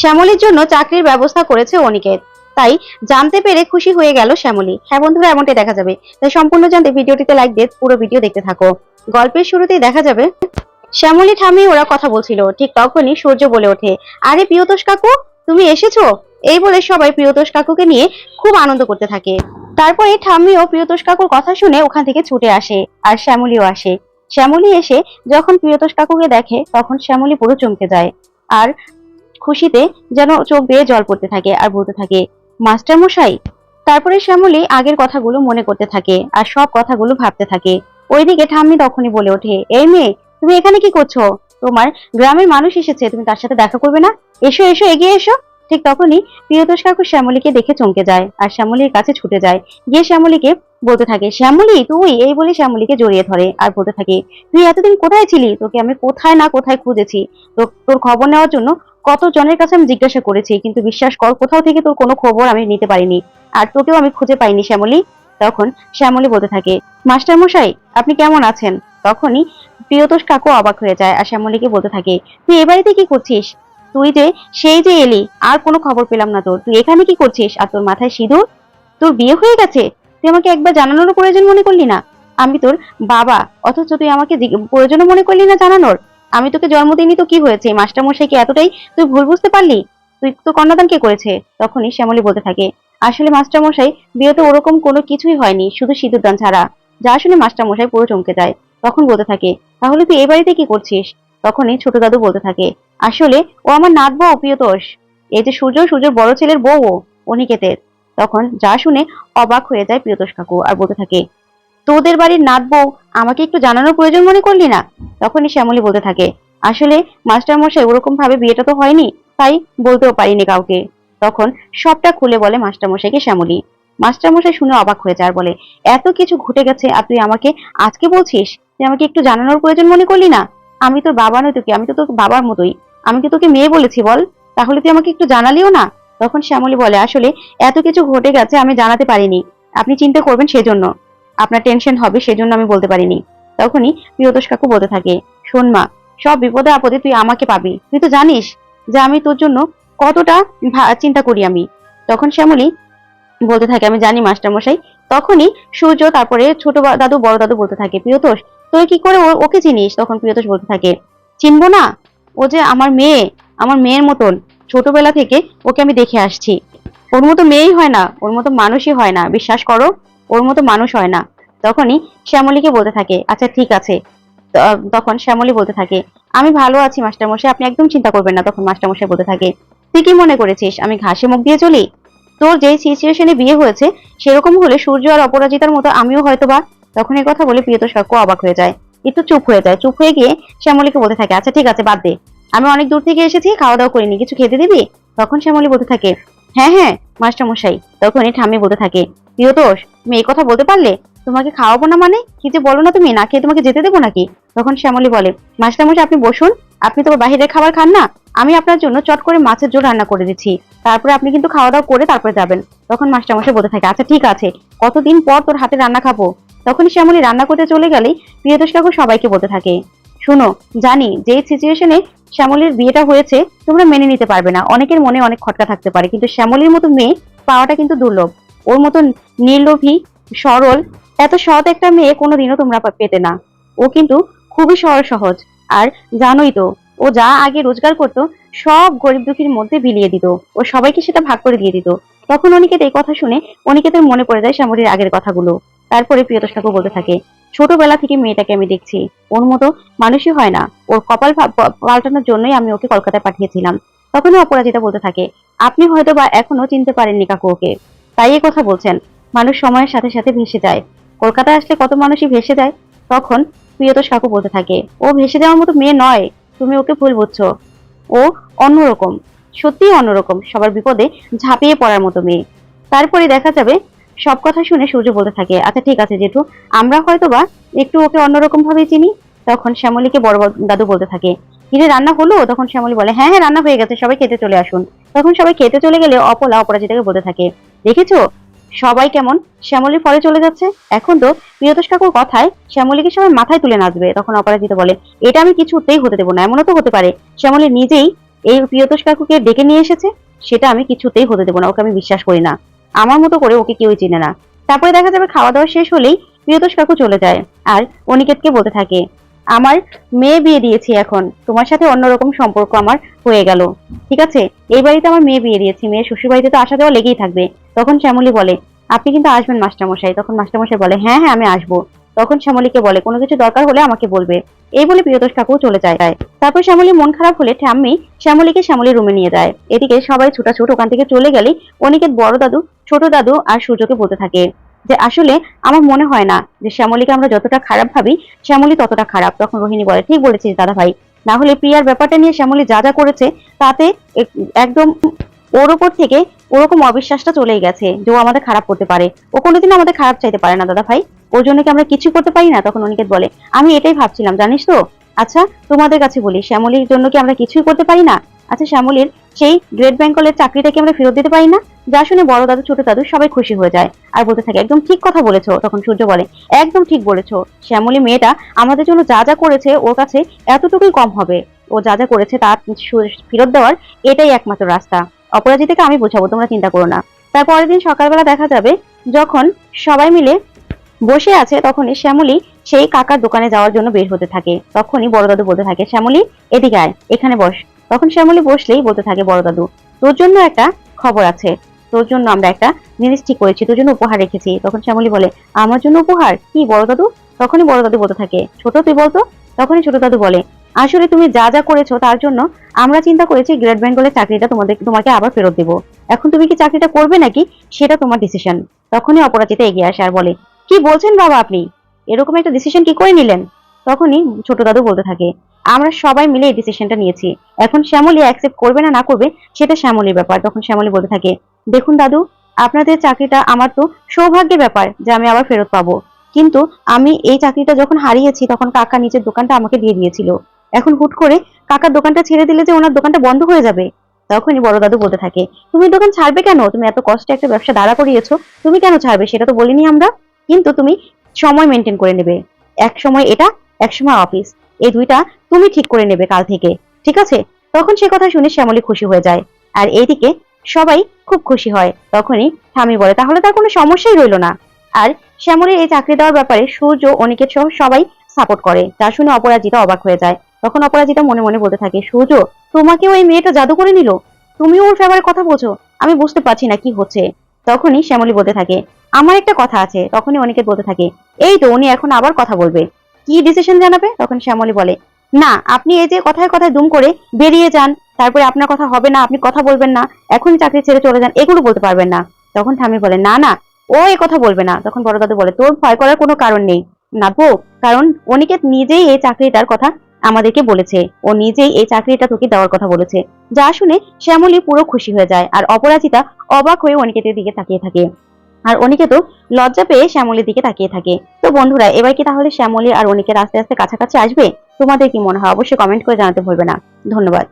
শ্যামলীর জন্য চাকরির ব্যবস্থা করেছে অনিকেত। তাই জানতে পেরে খুশি হয়ে গেল শ্যামলী। হ্যাঁ বন্ধুরা, এমনটাই দেখা যাবে। তাই সম্পূর্ণ জানতে ভিডিওটিতে লাইক দিয়ে পুরো ভিডিও দেখতে থাকো। গল্পের শুরুতেই দেখা যাবে, শ্যামলী ঠামি ওরা কথা বলছিল। ঠিক তখনই সূর্য বলে ওঠে, আরে প্রিয়তোষ কাকু, তুমি এসেছ? এই বলে সবাই প্রিয়তোষ কাকুকে নিয়ে খুব আনন্দ করতে থাকে। তারপরে ঠাম্মি ও প্রিয়তোষ কাকুর কথা শুনে ওখান থেকে ছুটে আসে আর শ্যামলীও আসে। শ্যামলী এসে যখন প্রিয়তোষ কাকুকে দেখে, তখন শ্যামলী পুরো চমকে যায়। আর খুশিতে যেন চোখ বেয়ে জল পড়তে থাকে আর বলতে থাকে, মাস্টার মশাই? তারপরে শ্যামলী আগের কথাগুলো মনে করতে থাকে আর সব কথাগুলো ভাবতে থাকে। ওইদিকে ঠাম্মি তখনই বলে ওঠে, এই মেয়ে, তুমি এখানে কি করছ? তোমার গ্রামের মানুষ এসেছে, তুমি তার সাথে দেখা করবে না? এসো এসো, এগিয়ে এসো। ঠিক তখনই প্রিয়তোষ কাকু শ্যামলীকে দেখে চমকে যায় আর শ্যামলীর কাছে ছুটে যায়। গিয়ে শ্যামলীকে বলতে থাকে, শ্যামলী, তুই? এই বলে শ্যামলীকে জড়িয়ে ধরে আর বলতে থাকে, তুই এতদিন কোথায় ছিলি? তোকে আমি কোথায় না কোথায় খুঁজেছি। তোর খবর নেওয়ার জন্য কত জনের কাছে আমি জিজ্ঞাসা করেছি, কিন্তু বিশ্বাস কর, কোথাও থেকে তোর কোনো খবর আমি নিতে পারিনি। আর তোকেও আমি খুঁজে পাইনি, শ্যামলী। তখন শ্যামলী বলতে থাকে মাস্টার মশাই আপনি কেমন আছেন? তখনই প্রিয়তোষ কাকু অবাক হয়ে যায়, আর শ্যামলীকে বলতে থাকে, তুই এ বাড়িতে কি করছিস? তুই যে, সেই যে এলি, আর কোনো খবর পেলাম না তোর। তুই এখানে কি করছিস? আর তোর মাথায় সিঁদুর? তোর বিয়ে হয়ে গেছে? তুই আমাকে একবার জানানোর প্রয়োজন মনে করলি না? আমি তোর বাবা, অথচ তুই আমাকে প্রয়োজনও মনে করলি না জানানোর? আমি তোকে জন্ম দিইনি তো কি হয়েছে? মাস্টার মশাই কি এতটাই তুই ভুল বুঝতে পারলি? তুই তো কন্যাদান কে করেছে? তখনই শ্যামলী বলতে থাকে আসলে মাস্টার মশাই বিয়েতে ওরকম কোনো কিছুই হয়নি শুধু সিঁদুরদান ছাড়া। যা শুনে মাস্টার মশাই পুরো চমকে যায়। তখন বলতে থাকে তাহলে তুই এই বাড়িতে কি করছিস? তখনই ছোট দাদু বলতে থাকে আসলে ও আমার নাত বউ প্রিয়তোষ এই যে সূর্য সূর্যের বড় ছেলের বউ ও, অনিকেতের। তখন যা শুনে অবাক হয়ে যায় প্রিয়তোষ কাকু আর বলতে থাকে তোদের বাড়ির নাত বউ আমাকে একটু জানানোর প্রয়োজন মনে করলি না? তখনই শ্যামলী বলতে থাকে, আসলে মাস্টার মশাই ওরকম ভাবে বিয়েটা তো হয়নি, তাই বলতেও পারিনি কাউকে। তখন সবটা খুলে বলে মাস্টার মশাইকে শ্যামলী। মাস্টার মশাই শুনে অবাক হয়ে যায় বলে, এত কিছু ঘটে গেছে আর তুই আমাকে আজকে বলছিস? তুই আমাকে একটু জানানোর প্রয়োজন মনে করলি না? আমি তোর বাবা নই তোকে আমি তো তোর বাবার মতোই। আমি কি তোকে মেয়ে বলেছি বল? তাহলে তুই আমাকে একটু জানালিও না? তখন শ্যামলী বলে, আসলে এত কিছু ঘটে গেছে আমি জানাতে পারিনি। আপনি চিন্তা করবেন সেজন্য। আপনার টেনশন হবে সেজন্য আমি বলতে পারিনি। তখনই প্রিয়তোষ কাকু বলতে থাকে, শোন মা, সব বিপদে আপদে তুই আমাকে পাবি। তুই তো জানিস যে আমি তোর জন্য কতটা চিন্তা করি আমি। তখন শ্যামলী বলতে থাকে, আমি জানি মাস্টার মশাই। তখনই সূর্য তারপরে ছোট দাদু, বড় দাদু বলতে থাকে প্রিয়তোষ তুই কি করে ওকে চিনিস? তখন প্রিয়তোষ বলতে থাকে, চিনবো না? ও যে আমার মেয়ে, আমার মেয়ের মতন। ছোটবেলা থেকে ওকে আমি দেখে আসছি। ওর মতো মেয়েই হয় না, ওর মতো মানুষই হয় না। বিশ্বাস করো? ওর মতো মানুষ হয় না। তখনই শ্যামলীকে বলতে থাকে আচ্ছা ঠিক আছে। তখন শ্যামলী বলতে থাকে, আমি ভালো আছি মাস্টারমশাই আপনি একদম চিন্তা করবেন না। তখন মাস্টারমশাই বলতে থাকে, তুই কি মনে করেছিস, আমি ঘাসে মুখ দিয়ে চলি? তোর যে সিচুয়েশনে বিয়ে হয়েছে, সেরকম হলে সূর্য আর অপরাজিতার মতো আমিও হয়তো বা তখন এই কথা বলে প্রিয়তোষ কাকু অবাক হয়ে যায়। একটু চুপ হয়ে যায়। চুপ হয়ে গিয়ে শ্যামলীকে বলতে থাকে আচ্ছা ঠিক আছে, বাদ দে। আমি অনেক দূর থেকে এসেছি খাওয়া দাওয়া করিনি, কিছু খেতে দিবি? তখন শ্যামলী বলতে থাকে হ্যাঁ হ্যাঁ মাস্টারমশাই তখনই ঠাম্মি বলতে থাকে প্রিয়তোষ তুমি এই কথা বলতে পারলে তোমাকে খাওয়াবো না মানে? কি যে বলো না তুমি, না খেয়ে তোমাকে যেতে দেবো নাকি? তখন শ্যামলী বলে, মাস্টারমশাই, আপনি বসুন, আপনি তো বাহিরের খাবার খান না। আমি আপনার জন্য চট করে মাছের ঝোল রান্না করে দিচ্ছি। তারপরে আপনি কিন্তু খাওয়া দাওয়া করে তারপরে যাবেন। তখন মাস্টারমশাই বলতে থাকে আচ্ছা ঠিক আছে, কতদিন পর তোর হাতে রান্না খাব? তখন শ্যামলী রান্না করতে চলে গেলেই প্রিয়তোষ কাকু সবাইকে বলতে থাকে, শোনো, জানি যে সিচুয়েশনে শ্যামলীর বিয়েটা হয়েছে, তোমরা মেনে নিতে পারবে না। অনেকের মনে অনেক খটকা থাকতে পারে, কিন্তু শ্যামলীর মতো মেয়ে পাওয়াটা কিন্তু দুর্লভ। ওর মতো নির্লোভী, সরল, এত সৎ একটা মেয়ে কোনোদিনও তোমরা পেতে না। ও কিন্তু খুবই সরল সহজ। আর জানোই তো, ও যা আগে রোজগার করতো, সব গরিব দুঃখীর মধ্যে বিলিয়ে দিত। ও সবাইকে সেটা ভাগ করে দিয়ে দিত। তখন অনিকেত এই কথা শুনে অনিকেতের মনে পড়ে যায় শ্যামলীর আগের কথাগুলো। তারপরে প্রিয়তোষ ঠাকুর বলতে থাকে, ছোটবেলা থেকে মেয়েটাকে আমি দেখছি। ওর মতো মানুষই হয় না। ওর কপাল পাল্টানোর জন্যই আমি ওকে কলকাতায় পাঠিয়েছিলাম। তখনই অপরাজিতা বলতে থাকে, আপনি হয়তো বা এখনও চিনতে পারেননি কাকু ওকে। তাই এই কথা বলছেন। মানুষ সময়ের সাথে সাথে ভেসে যায়। কলকাতায় আসলে কত মানুষই ভেসে যায়, তখন প্রিয়তোষ কাকু বলতে থাকে, ও ভেসে যাওয়ার মতো মেয়ে নয়, তুমি ওকে ভুল বুঝছ। ও অন্যরকম, সত্যিই অন্যরকম, সবার বিপদে ঝাঁপিয়ে পড়ার মতো মেয়ে। তারপরে দেখা যাবে, সব কথা শুনে সূর্য বলতে থাকে আচ্ছা ঠিক আছে জেঠু, আমরা হয়তো বা একটু ওকে অন্যরকম ভাবে চিনি। তখন শ্যামলীকে বড় বড় দাদু বলতে থাকে, কিরে, রান্না হলো? তখন শ্যামলী বলে হ্যাঁ হ্যাঁ রান্না হয়ে গেছে, সবাই খেতে চলে আসুন। তখন সবাই খেতে চলে গেলে অপলা অপরাজিতাকে বলতে থাকে দেখেছ? সবাই কেমন? শ্যামলীর ফলে চলে যাচ্ছে। এখন তো প্রিয়তোষ কাকুর কথায় শ্যামলীকে সবাই মাথায় তুলে নাচবে, তখন অপরাজিতা বলে, এটা আমি কিছুতেই হতে দেবো না, এমনও তো হতে পারে। শ্যামলী নিজেই এই প্রিয়তোষ কাকুকে ডেকে নিয়ে এসেছে, সেটা আমি কিছুতেই হতে দেবো না, ওকে আমি বিশ্বাস করি না। আমার মতো করে ওকে কেউই চিনে না। তারপরে দেখা যাবে খাওয়া দাওয়া শেষ হলেই প্রিয়তোষ কাকু চলে যায়, আর অনিকেতকে বলতে থাকে আমার মেয়ে বিয়ে দিয়েছি এখন। তোমার সাথে অন্যরকম সম্পর্ক আমার হয়ে গেল। ঠিক আছে? এই বাড়িতে আমার মেয়ে বিয়ে দিয়েছি। মেয়ের শ্বশুর বাড়িতে তো আসা যাওয়া লেগেই থাকবে। তখন শ্যামলী বলে, আপনি কিন্তু আসবেন মাস্টারমশাই। তখন মাস্টারমশাই বলে হ্যাঁ হ্যাঁ আমি আসব। তখন শ্যামলীকে বলে, কোনো কিছু দরকার হলে আমাকে বলবে। এই বলে প্রিয়তোষ কাকু চলে যায়। তারপর শ্যামলী মন খারাপ হলে ঠাম্মি শ্যামলীকে শ্যামলীর রুমে নিয়ে যায়। এদিকে সবাই ছুটাছুট ওখান থেকে চলে গেলে অনিকেত বড় দাদু, ছোট দাদু আর সূর্যকে বলতে থাকে। যে আসলে আমার মনে হয় না যে শ্যামলীকে আমরা যতটা খারাপ ভাবি, শ্যামলী ততটা খারাপ, তখন রোহিণী বলে, ঠিক বলেছিস দাদা ভাই না হলে প্রিয়ার ব্যাপারটা নিয়ে শ্যামলী যা যা করেছে, তাতে একদম ওর ওপর থেকে ওরকম অবিশ্বাসটা চলেই গেছে যে ও আমাদের খারাপ করতে পারে। ও কোনোদিন আমাদের খারাপ চাইতে পারে না দাদা ভাই ওর জন্য কি আমরা কিছু করতে পারি না? তখন অনিকেত বলে, আমি এটাই ভাবছিলাম, জানিস তো? আচ্ছা তোমাদের কাছে বলি, শ্যামলীর জন্য কি আমরা কিছুই করতে পারি না? আচ্ছা শ্যামলীর সেই গ্রেট বেঙ্গলের চাকরিটা কি আমরা ফেরত দিতে পারি না? যা শুনে বড় দাদু, ছোট দাদু সবাই খুশি হয়ে যায় আর বলতে থাকে, একদম ঠিক কথা বলেছ। তখন সূর্য বলে, একদম ঠিক বলেছ। শ্যামলী মেয়েটা আমাদের জন্য যা যা করেছে, ওর কাছে এতটুকুই কম হবে। ও যা যা করেছে তার ফেরত দেওয়ার এটাই একমাত্র রাস্তা। অপরাজিতাকে আমি বোঝাবো, তোমরা চিন্তা করো না। তারপরের দিন সকালবেলা দেখা যাবে, যখন সবাই মিলে বসে আছে, তখনই শ্যামলী সেই কাকার দোকানে যাওয়ার জন্য বের হতে থাকে। তখনই বড় দাদু বলতে থাকে, শ্যামলী, এদিকে আয়, এখানে বস। তখন শ্যামলী বসলেই বলতে থাকে, বড় দাদু, তোর জন্য একটা খবর আছে। তোর জন্য আমরা একটা জিনিস ঠিক করেছি, তোর জন্য উপহার রেখেছি। তখন শ্যামলী বলে, আমার জন্য উপহার? কি, বড় দাদু? তখনই বড় দাদু বলতে থাকে, ছোট তুই বলতো? তখনই ছোট দাদু বলে, আসলে তুমি যা যা করেছ তার জন্য আমরা চিন্তা করেছি গ্রেট বেঙ্গলের চাকরিটা তোমাদের, তোমাকে আবার ফেরত দেবো। এখন তুমি কি চাকরিটা করবে নাকি? সেটা তোমার ডিসিশন তখনই অপরাজিতা এগিয়ে আসে আর বলে, কি বলছেন বাবা আপনি? এরকম একটা ডিসিশন কি করে নিলেন? তখনই ছোট দাদু বলতে থাকে আমরা সবাই মিলে এই ডিসিশনটা নিয়েছি। এখন শ্যামলী অ্যাকসেপ্ট করবে না না করবে, সেটা শ্যামলীর ব্যাপার, তখন শ্যামলী বলতে থাকে। দেখুন দাদু, আপনাদের চাকরিটা আমার তো সৌভাগ্যের ব্যাপার যে আমি আবার ফেরত পাবো। কিন্তু আমি এই চাকরিটা যখন হারিয়েছি, তখন কাকা নিজের দোকানটা আমাকে দিয়ে দিয়েছিল। এখন হুট করে কাকার দোকানটা ছেড়ে দিলে যে ওনার দোকানটা বন্ধ হয়ে যাবে। তখনই বড় দাদু বলতে থাকে, তুমি দোকান ছাড়বে কেন? তুমি এত কষ্টে একটা ব্যবসা দাঁড়া করিয়েছো, তুমি কেন ছাড়বে? সেটা তো বলিনি আমরা। কিন্তু তুমি সময় মেনটেন করে নেবে। এক সময় এটা এক সময় অফিস এই দুইটা তুমি ঠিক করে নেবে কাল থেকে, ঠিক আছে? তখন সে কথা শুনে শ্যামলী খুশি হয়ে যায়। আর এইদিকে সবাই খুব খুশি হয়। তখনই ঠামি বলে, তাহলে তার কোনো সমস্যাই রইল না। আর শ্যামলীর এই চাকরি দেওয়ার ব্যাপারে সূর্য, অনিকেত সহ সবাই সাপোর্ট করে। যা শুনে অপরাজিতা অবাক হয়ে যায়। তখন অপরাজিতা মনে মনে বলতে থাকে, সূর্য, তোমাকেও এই মেয়েটা জাদু করে নিল? তুমিও ওর ফেভারে কথা বলছো? আমি বুঝতে পারছি না কি হচ্ছে। তখনই শ্যামলী বলতে থাকে, আমার একটা কথা আছে। তখনই অনিকেত বলতে থাকে, এই তো, উনি এখন আবার কথা বলবে। কি ডিসিশন জানাবে? তখন শ্যামলী বলে, না, আপনি এই যে কথায় কথায় দুম করে বেরিয়ে যান, তারপরে আপনার কথা হবে না, আপনি কথা বলবেন না, এখনই চাকরি ছেড়ে চলে যান, এগুলো বলতে পারবেন না। তখন ঠামি বলে, না না, ও এই কথা বলবে না। তখন বড় দাদু বলে, তোর ভয় করার কোনো কারণ নেই না গো কারণ অনিকেত নিজেই এই চাকরিটার কথা আমাদেরকে বলেছে। ও নিজেই এই চাকরিটা তোকে দেওয়ার কথা বলেছে। যা শুনে শ্যামলী পুরো খুশি হয়ে যায়, আর অপরাজিতা অবাক হয়ে অনিকেতের দিকে তাকিয়ে থাকে। আর অনিকেত লজ্জা পেয়ে শ্যামলির দিকে তাকিয়ে থাকে। তো বন্ধুরা, এবার কি তাহলে শ্যামলি আর অনিকের আস্তে আস্তে কাছাকাছি আসবে? তোমাদের কি মনে হয়? অবশ্যই কমেন্ট করে জানাতে ভুলবে না। ধন্যবাদ।